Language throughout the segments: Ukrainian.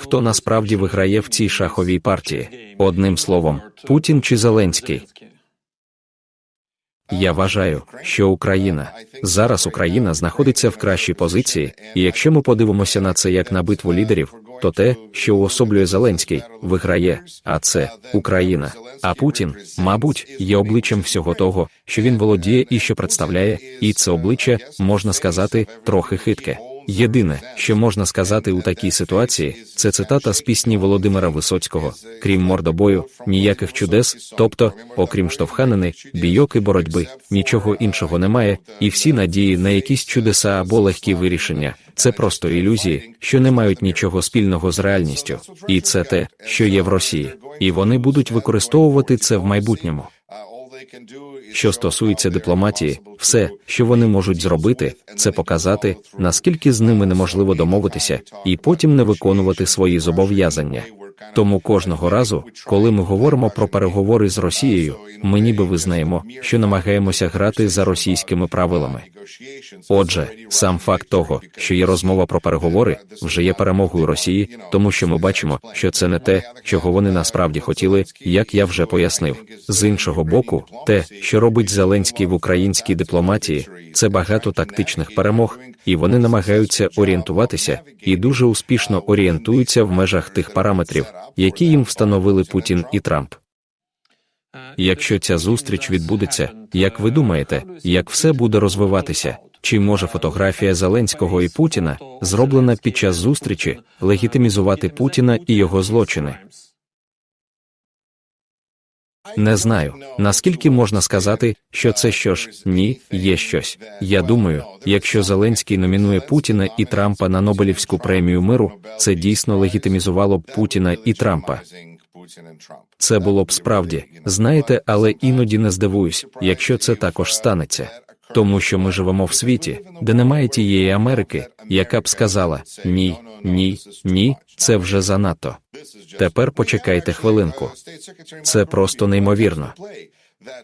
хто насправді виграє в цій шаховій партії. Одним словом, Путін чи Зеленський. Я вважаю, що Україна зараз Україна знаходиться в кращій позиції, і якщо ми подивимося на це як на битву лідерів, то те, що уособлює Зеленський, виграє, а це Україна. А Путін, мабуть, є обличчям всього того, що він володіє і що представляє, і це обличчя можна сказати трохи хитке. Єдине, що можна сказати у такій ситуації, це цитата з пісні Володимира Висоцького: крім мордобою, ніяких чудес, тобто, окрім штовханини, бійок і боротьби, нічого іншого немає, і всі надії на якісь чудеса або легкі вирішення. Це просто ілюзії, що не мають нічого спільного з реальністю, і це те, що є в Росії, і вони будуть використовувати це в майбутньому. Що стосується дипломатії, все, що вони можуть зробити, це показати, наскільки з ними неможливо домовитися, і потім не виконувати свої зобов'язання. Тому кожного разу, коли ми говоримо про переговори з Росією, ми ніби визнаємо, що намагаємося грати за російськими правилами. Отже, сам факт того, що є розмова про переговори, вже є перемогою Росії, тому що ми бачимо, що це не те, чого вони насправді хотіли, як я вже пояснив. З іншого боку, те, що робить Зеленський в українській дипломатії, це багато тактичних перемог, і вони намагаються орієнтуватися і дуже успішно орієнтуються в межах тих параметрів, які їм встановили Путін і Трамп. Якщо ця зустріч відбудеться, як ви думаєте, як все буде розвиватися? Чи може фотографія Зеленського і Путіна, зроблена під час зустрічі, легітимізувати Путіна і його злочини? Не знаю, наскільки можна сказати, що це що ж, ні, є щось. Я думаю, якщо Зеленський номінує Путіна і Трампа на Нобелівську премію миру, це дійсно легітимізувало б Путіна і Трампа. Це було б справді, знаєте, але іноді не здивуюсь, якщо це також станеться. Тому що ми живемо в світі, де немає тієї Америки, яка б сказала ні, ні, ні, це вже занадто. Тепер почекайте хвилинку. Це просто неймовірно.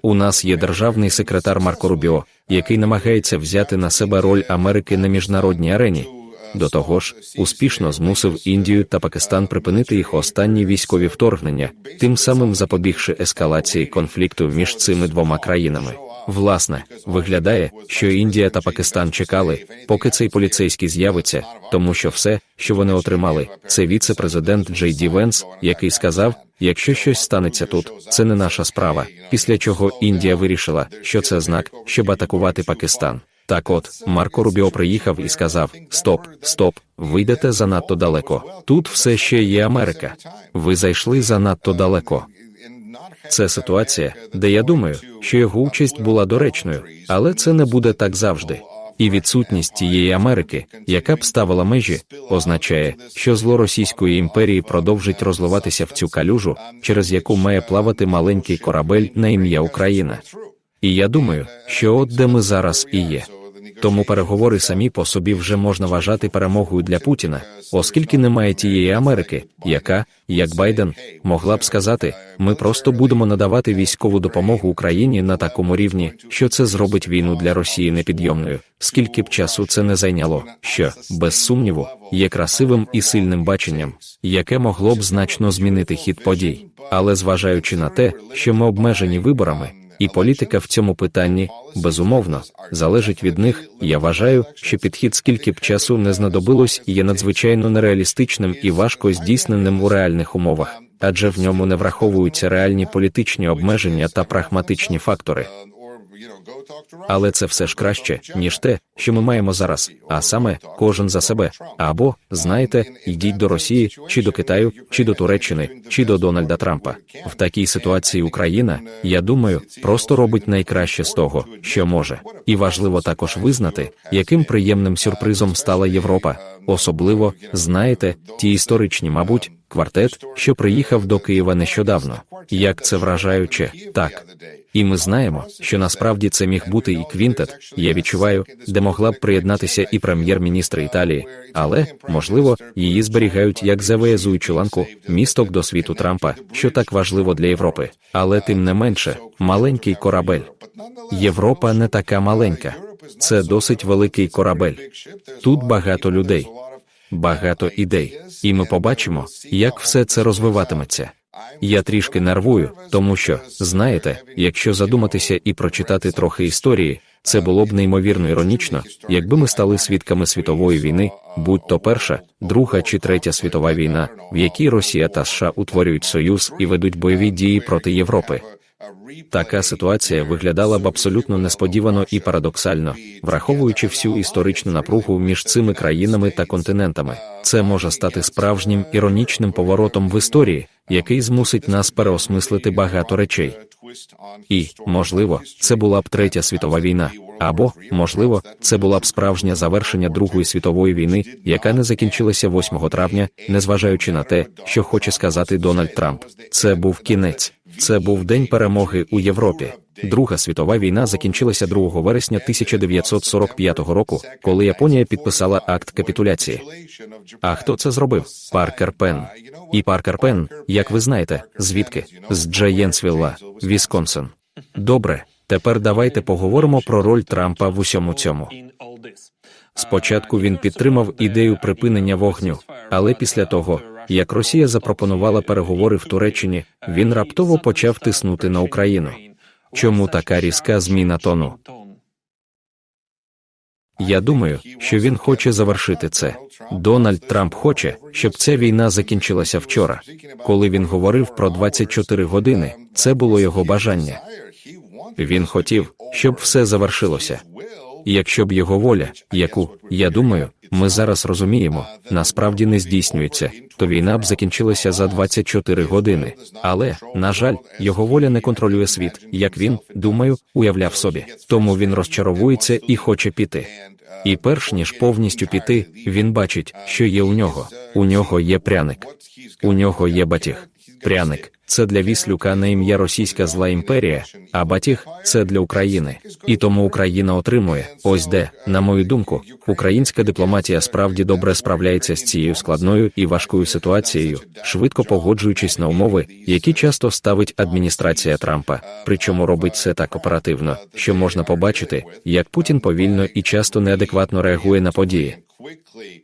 У нас є державний секретар Марко Рубіо, який намагається взяти на себе роль Америки на міжнародній арені. До того ж, успішно змусив Індію та Пакистан припинити їх останні військові вторгнення, тим самим запобігши ескалації конфлікту між цими двома країнами. Власне, виглядає, що Індія та Пакистан чекали, поки цей поліцейський з'явиться, тому що все, що вони отримали, це віце-президент Джей Ді Венс, який сказав: якщо щось станеться тут, це не наша справа. Після чого Індія вирішила, що це знак, щоб атакувати Пакистан. Так от, Марко Рубіо приїхав і сказав: Стоп, стоп, ви йдете занадто далеко. Тут все ще є Америка. Ви зайшли занадто далеко. Це ситуація, де я думаю, що його участь була доречною, але це не буде так завжди. І відсутність тієї Америки, яка б ставила межі, означає, що зло Російської імперії продовжить розливатися в цю калюжу, через яку має плавати маленький корабель на ім'я Україна. І я думаю, що от де ми зараз і є. Тому переговори самі по собі вже можна вважати перемогою для Путіна, оскільки немає тієї Америки, яка, як Байден, могла б сказати, ми просто будемо надавати військову допомогу Україні на такому рівні, що це зробить війну для Росії непідйомною. Скільки б часу це не зайняло, що, без сумніву, є красивим і сильним баченням, яке могло б значно змінити хід подій. Але зважаючи на те, що ми обмежені виборами. І політика в цьому питанні, безумовно, залежить від них. Я вважаю, що підхід, скільки б часу не знадобилось, є надзвичайно нереалістичним і важко здійсненим у реальних умовах, адже в ньому не враховуються реальні політичні обмеження та прагматичні фактори. Але це все ж краще, ніж те, що ми маємо зараз, а саме кожен за себе. Або, знаєте, йдіть до Росії, чи до Китаю, чи до Туреччини, чи до Дональда Трампа. В такій ситуації Україна, я думаю, просто робить найкраще з того, що може. І важливо також визнати, яким приємним сюрпризом стала Європа, особливо, знаєте, ті історичні, мабуть, квартет, що приїхав до Києва нещодавно. Як це вражаюче, так. І ми знаємо, що насправді це міг бути і квінтет. Я відчуваю, де могла б приєднатися і прем'єр-міністр Італії, але можливо її зберігають як завеязуючу ланку місток до світу Трампа, що так важливо для Європи. Але тим не менше, маленький корабель. Європа не така маленька. Це досить великий корабель. Тут багато людей. багато ідей, і ми побачимо, як все це розвиватиметься. Я трішки нервую, тому що, знаєте, якщо задуматися і прочитати трохи історії, це було б неймовірно іронічно, якби ми стали свідками світової війни, будь то перша, друга чи третя світова війна, в якій Росія та США утворюють союз і ведуть бойові дії проти Європи. Така ситуація виглядала б абсолютно несподівано і парадоксально, враховуючи всю історичну напругу між цими країнами та континентами. Це може стати справжнім іронічним поворотом в історії, який змусить нас переосмислити багато речей. І, можливо, це була б третя світова війна, або, можливо, це була б справжнє завершення Другої світової війни, яка не закінчилася 8 травня, незважаючи на те, що хоче сказати Дональд Трамп. Це був кінець. Це був день перемоги у Європі. Друга світова війна закінчилася 2 вересня 1945 року, коли Японія підписала акт капітуляції. А хто це зробив? Паркер Пен. І Паркер Пен, як ви знаєте, звідки? З Джаєнсвілла, Вісконсин. Добре, тепер давайте поговоримо про роль Трампа в усьому цьому. Спочатку він підтримав ідею припинення вогню, але після того, як Росія запропонувала переговори в Туреччині, він раптово почав тиснути на Україну. Чому така різка зміна тону? Я думаю, що він хоче завершити це. Дональд Трамп хоче, щоб ця війна закінчилася вчора. Коли він говорив про 24 години, це було його бажання. Він хотів, щоб все завершилося. Якщо б його воля, яку, я думаю, ми зараз розуміємо, насправді не здійснюється, то війна б закінчилася за 24 години. Але, на жаль, його воля не контролює світ, як він, думаю, уявляв собі. Тому він розчаровується і хоче піти. І перш ніж повністю піти, він бачить, що є у нього. У нього є пряник, у нього є батіг. Пряник це для віслюка на ім'я Російська зла імперія, а батіг це для України. І тому Україна отримує ось де, на мою думку, українська дипломатія справді добре справляється з цією складною і важкою ситуацією, швидко погоджуючись на умови, які часто ставить адміністрація Трампа. Причому робить це так оперативно, що можна побачити, як Путін повільно і часто неадекватно реагує на події.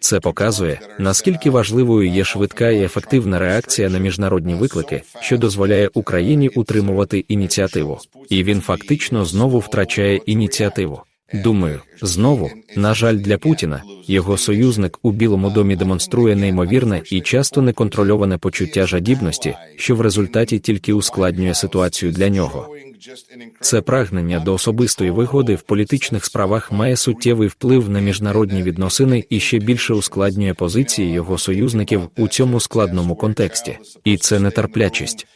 Це показує, наскільки важливою є швидка і ефективна реакція на міжнародні виклики, що дозволяє Україні утримувати ініціативу. І він фактично знову втрачає ініціативу. Думаю, знову, на жаль, для Путіна його союзник у Білому домі демонструє неймовірне і часто неконтрольоване почуття жадібності, що в результаті тільки ускладнює ситуацію для нього. Це прагнення до особистої вигоди в політичних справах має суттєвий вплив на міжнародні відносини і ще більше ускладнює позиції його союзників у цьому складному контексті. І це нетерплячість.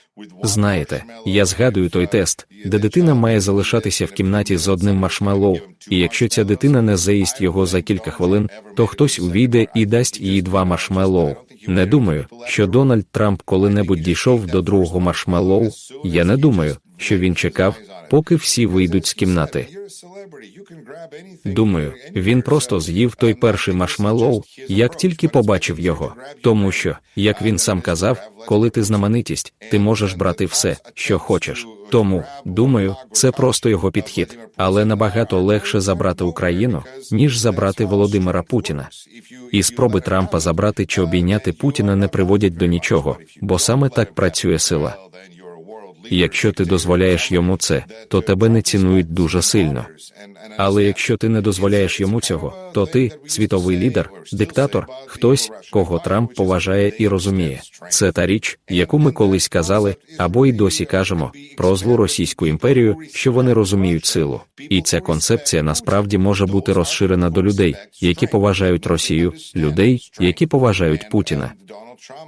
Знаєте, я згадую той тест, де дитина має залишатися в кімнаті з одним маршмеллоу, і якщо ця дитина не заїсть його за кілька хвилин, то хтось увійде і дасть їй два маршмеллоу. Не думаю, що Дональд Трамп коли-небудь дійшов до другого маршмеллоу. Я не думаю, що він чекав, поки всі вийдуть з кімнати. Думаю, він просто з'їв той перший маршмеллоу, як тільки побачив його. Тому що, як він сам казав, коли ти знаменитість, ти можеш брати все, що хочеш. Тому, думаю, це просто його підхід, але набагато легше забрати Україну, ніж забрати Володимира Путіна. І спроби Трампа забрати чи обійняти Путіна не приводять до нічого, бо саме так працює сила. Якщо ти дозволяєш йому це, то тебе не цінують дуже сильно. Але якщо ти не дозволяєш йому цього, то ти світовий лідер, диктатор, хтось, кого Трамп поважає і розуміє. Це та річ, яку ми колись казали, або й досі кажемо про злу російську імперію, що вони розуміють силу. І ця концепція насправді може бути розширена до людей, які поважають Росію, людей, які поважають Путіна.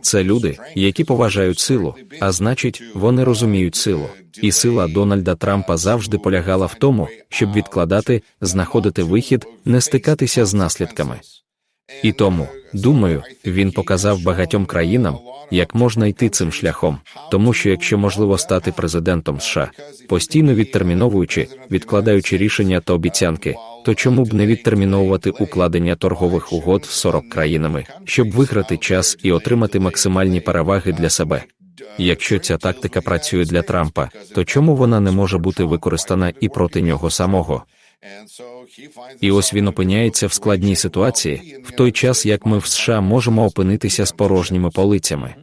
Це люди, які поважають силу, а значить, вони розуміють силу. І сила Дональда Трампа завжди полягала в тому, щоб відкладати, знаходити вихід, не стикатися з наслідками. І тому, думаю, він показав багатьом країнам, як можна йти цим шляхом, тому що якщо можливо стати президентом США, постійно відтерміновуючи, відкладаючи рішення та обіцянки, то чому б не відтерміновувати укладення торгових угод з 40 країнами, щоб виграти час і отримати максимальні переваги для себе? Якщо ця тактика працює для Трампа, то чому вона не може бути використана і проти нього самого? І ось він опиняється в складній ситуації, в той час як ми в США можемо опинитися з порожніми полицями.